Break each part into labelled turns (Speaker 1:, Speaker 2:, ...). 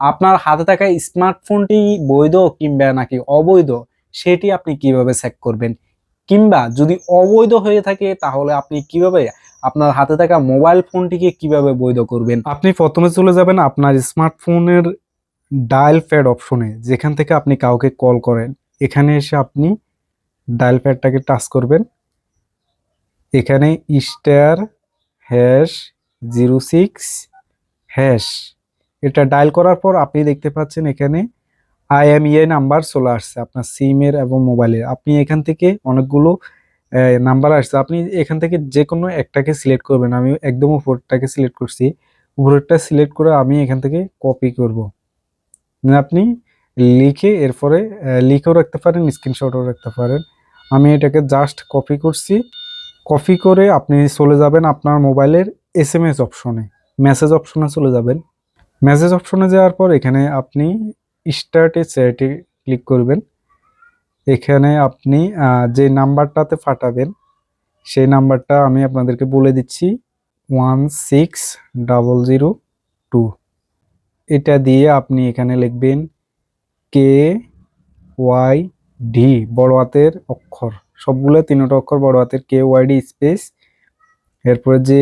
Speaker 1: আপনার হাতে থাকা স্মার্টফোনটি বৈধ কিংবা নাকি অবৈধ, সেটি আপনি কীভাবে চেক করবেন? কিংবা যদি অবৈধ হয়ে থাকে, তাহলে আপনি কীভাবে আপনার হাতে থাকা মোবাইল ফোনটিকে কীভাবে বৈধ করবেন? আপনি প্রথমে চলে যাবেন আপনার স্মার্টফোনের ডায়াল প্যাড অপশনে যেখান থেকে আপনি কাউকে কল করেন। এখানে এসে আপনি ডায়াল প্যাডটাকে টাচ করবেন। এখানে star hash zero six hash এটা ডায়াল করার পর আপনি দেখতে পাচ্ছেন এখানে আইএমইআই নাম্বার চলে আসছে আপনার সিমের এবং মোবাইলের আপনি এখান থেকে অনেকগুলো নাম্বার আসছে। আপনি এখান থেকে যে কোনো একটাকে সিলেক্ট করবেন। আমি একদম উপরটাকে সিলেক্ট করছি। উপরেরটা সিলেক্ট করে আমি এখান থেকে কপি করব। আপনি লিখে এরপরে লিখেও রাখতে পারেন স্ক্রিনশটও রাখতে পারেন। আমি এটাকে জাস্ট কপি করছি। কপি করে আপনি চলে যাবেন আপনার মোবাইলের এস এম এস অপশনে মেসেজ অপশনে চলে যাবেন। মেসেজ অপশনে যাওয়ার পর এখানে আপনি স্টার্টে চ্যাটে ক্লিক করবেন। এখানে আপনি যে নাম্বারটাতে পাঠাবেন সেই নাম্বারটা আমি আপনাদেরকে বলে দিচ্ছি one six double zero two এটা দিয়ে আপনি এখানে লিখবেন, কে ওয়াই ডি, বড় হাতের অক্ষর। সবগুলো তিনটা অক্ষর, বড় হাতের কে ওয়াই ডি স্পেস এরপরে যে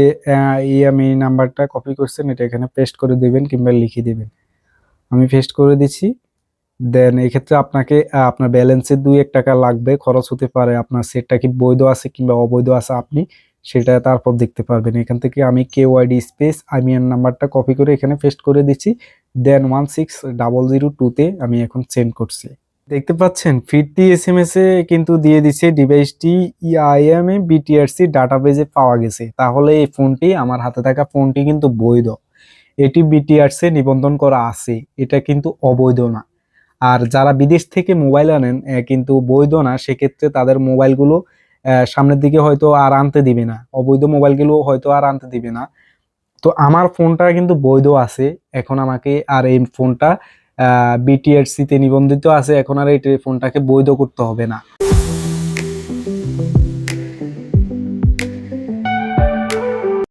Speaker 1: এই আমি নাম্বারটা কপি করছেন, এটা এখানে পেস্ট করে দেবেন কিংবা লিখে দেবেন। আমি পেস্ট করে দিচ্ছি দেন এক্ষেত্রে আপনাকে আপনার ব্যালেন্সের দুই এক টাকা লাগবে, খরচ হতে পারে আপনার সেটটা কি বৈধ আছে কিংবা অবৈধ আছে আপনি, সেটা তারপর দেখতে পারবেন। এখান থেকে আমি কে ওয়াইডি স্পেস আমি এর নাম্বারটা কপি করে এখানে পেস্ট করে দিচ্ছি then one six double zero টুতে আমি এখন সেন্ড করছি। দেখতে পাচ্ছেন, ফিরতি এস এম এস এ কিন্তু দিয়ে দিচ্ছে ডিভাইসটি ইআইএম এ বিটিআরসি ডাটাবেজে পাওয়া গেছে। তাহলে এই ফোনটি, আমার হাতে থাকা ফোনটি কিন্তু বৈধ। এটি বিটিআরসি নিবন্ধন করা আছে, এটা কিন্তু অবৈধ না। আর যারা বিদেশ থেকে মোবাইল আনেন কিন্তু বৈধ না, সেক্ষেত্রে তাদের মোবাইলগুলো সামনের দিকে হয়তো আর আনতে দিবে না। অবৈধ মোবাইলগুলো হয়তো আর আনতে দিবে না। তো আমার ফোনটা কিন্তু বৈধ আছে, এখন আমাকে আর এই ফোনটা বিটিআরসি তে নিবন্ধিত আছে এখন আর এই ফোনটাকে বৈধ করতে হবে না।